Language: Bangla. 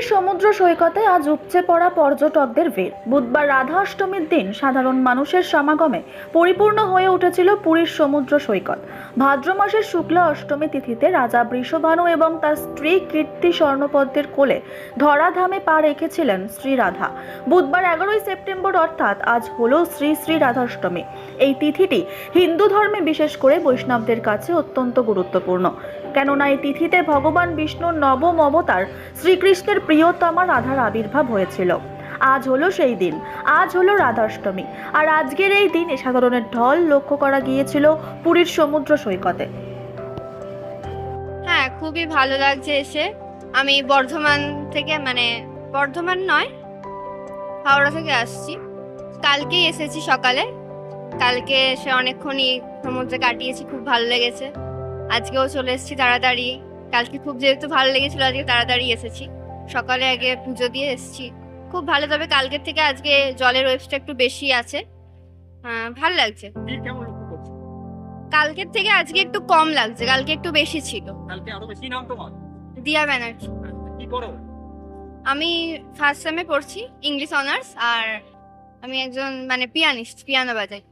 পুরীর সমুদ্র সৈকতে আজ উপচে পড়া পর্যটকদের ভিড়। বুধবার রাধা অষ্টমীর দিন সাধারণ মানুষের সমাগমে পরিপূর্ণ হয়ে উঠেছিল পুরীর সমুদ্র সৈকত। ভাদ্র মাসের শুক্লা অষ্টমী তিথিতে রাজা বৃষভানু এবং তার স্ত্রী কীর্তি স্বর্ণপদ্মের কোলে ধরাধামে পা রেখেছিলেন শ্রী রাধা। বুধবার এগারোই সেপ্টেম্বর অর্থাৎ আজ হলো শ্রী শ্রী রাধাষ্টমী এই তিথিটি হিন্দু ধর্মে বিশেষ করে বৈষ্ণবদের কাছে অত্যন্ত গুরুত্বপূর্ণ। কেননা এই তিথিতে ভগবান বিষ্ণুর নবম অবতার শ্রীকৃষ্ণের প্রিয়তমা রাধার আবির্ভাব হয়েছিল। আজ হলো সেই দিন, আজ হলো রাধাষ্টমী, আর আজকের এই দিনে সাধারণের ঢল লক্ষ্য করা গিয়েছিল পুরীর সমুদ্র সৈকতে। হ্যাঁ খুবই ভালো লাগছে এসে। আমি বর্ধমান থেকে মানে বর্ধমান নয়, হাওড়া থেকে আসছি। কালকেই এসেছি সকালে। কালকে এসে অনেকক্ষণই সমুদ্রে কাটিয়েছি, খুব ভালো লেগেছে। আজকেও চলে এসেছি তাড়াতাড়ি। কালকে খুব যেহেতু ভালো লেগেছিল, আজকে তাড়াতাড়ি এসেছি। সকালে আগে পুজো দিয়ে এসেছি। খুব ভালো তবে কালকের থেকে আজকে জলের ওয়েবসটা একটু বেশি আছে। ভালো লাগছে। কালকের থেকে আজকে একটু কম লাগছে কালকে একটু বেশি ছিল। কালকে আরও বেশি নাম তোমার? দিয়া ব্যানার্জি। কি করো? আমি ফার্স্ট সেমে পড়ছি ইংলিশ অনার্স আর আমি একজন মানে পিয়ানিস্ট পিয়ানো বাজাই।